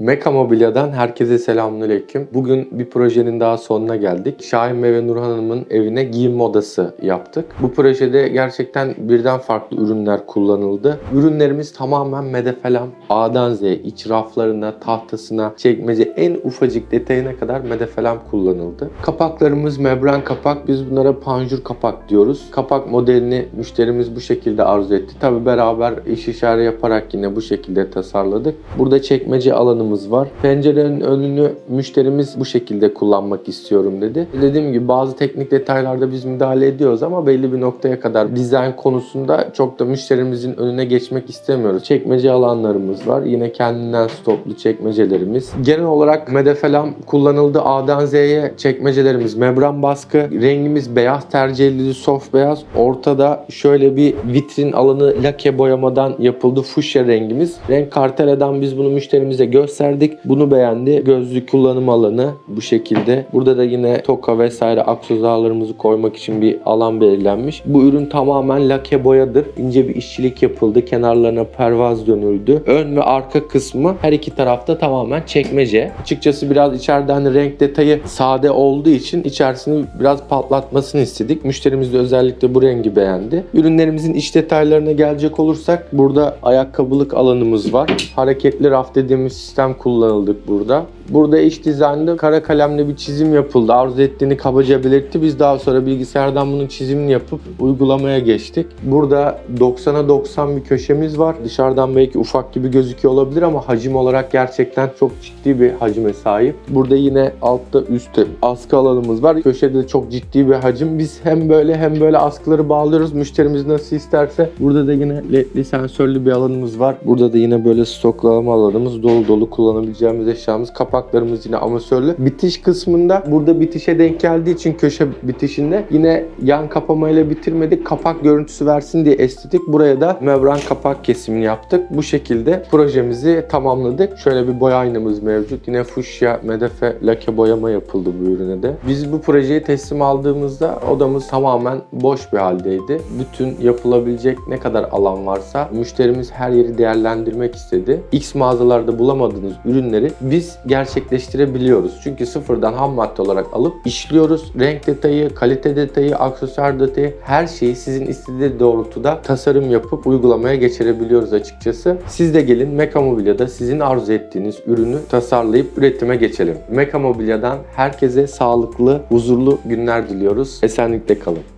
Meka Mobilya'dan herkese selamünaleyküm. Bugün bir projenin daha sonuna geldik. Şahin ve Nur Hanım'ın evine giyim odası yaptık. Bu projede gerçekten birden farklı ürünler kullanıldı. Ürünlerimiz tamamen medefelam. A'dan Z'ye, iç raflarına, tahtasına, çekmece en ufacık detayına kadar medefelam kullanıldı. Kapaklarımız membran kapak. Biz bunlara panjur kapak diyoruz. Kapak modelini müşterimiz bu şekilde arzu etti. Tabi beraber iş işare yaparak yine bu şekilde tasarladık. Burada çekmece alanımız var. Pencerenin önünü müşterimiz bu şekilde kullanmak istiyorum dedi. Dediğim gibi bazı teknik detaylarda biz müdahale ediyoruz ama belli bir noktaya kadar dizayn konusunda çok da müşterimizin önüne geçmek istemiyoruz. Çekmece alanlarımız var. Yine kendinden stoplu çekmecelerimiz. Genel olarak medefelam kullanıldı. A'dan Z'ye çekmecelerimiz membran baskı. Rengimiz beyaz tercih edildi. Soft beyaz. Ortada şöyle bir vitrin alanı lake boyamadan yapıldı. Fuşya rengimiz. Renk karteladan biz bunu müşterimize gösterdik. Bunu beğendi. Gözlük kullanım alanı bu şekilde. Burada da yine toka vesaire aksesuarlarımızı koymak için bir alan belirlenmiş. Bu ürün tamamen lake boyadır. İnce bir işçilik yapıldı. Kenarlarına pervaz dönüldü. Ön ve arka kısmı her iki tarafta tamamen çekmece. Açıkçası biraz içeriden renk detayı sade olduğu için içerisini biraz patlatmasını istedik. Müşterimiz de özellikle bu rengi beğendi. Ürünlerimizin iç detaylarına gelecek olursak burada ayakkabılık alanımız var. Hareketli raf dediğimiz sistem kullanıldık burada. Burada iç dizaynda kara kalemle bir çizim yapıldı. Arzu ettiğini kabaca belirtti. Biz daha sonra bilgisayardan bunun çizimini yapıp uygulamaya geçtik. Burada 90'a 90 bir köşemiz var. Dışarıdan belki ufak gibi gözüküyor olabilir ama hacim olarak gerçekten çok ciddi bir hacime sahip. Burada yine altta üstte askı alanımız var. Köşede de çok ciddi bir hacim. Biz hem böyle hem böyle askıları bağlıyoruz. Müşterimiz nasıl isterse. Burada da yine ledli sensörlü bir alanımız var. Burada da yine böyle stoklama alanımız dolu dolu kullanabileceğimiz eşyamız. Kapaklarımız yine amatörlü. Bitiş kısmında burada bitişe denk geldiği için köşe bitişinde yine yan kapamayla bitirmedik. Kapak görüntüsü versin diye estetik. Buraya da membran kapak kesimini yaptık. Bu şekilde projemizi tamamladık. Şöyle bir boya aynamız mevcut. Yine fuşya, medefe, lake boyama yapıldı bu ürüne de. Biz bu projeyi teslim aldığımızda odamız tamamen boş bir haldeydi. Bütün yapılabilecek ne kadar alan varsa müşterimiz her yeri değerlendirmek istedi. X mağazalarda bulamadığınız ürünleri biz gerçekleştirebiliyoruz. Çünkü sıfırdan ham madde olarak alıp işliyoruz. Renk detayı, kalite detayı, aksesuar detayı her şeyi sizin istediği doğrultuda tasarım yapıp uygulamaya geçirebiliyoruz açıkçası. Siz de gelin Meka Mobilya'da sizin arzu ettiğiniz ürünü tasarlayıp üretime geçelim. Meka Mobilya'dan herkese sağlıklı, huzurlu günler diliyoruz. Esenlikle kalın.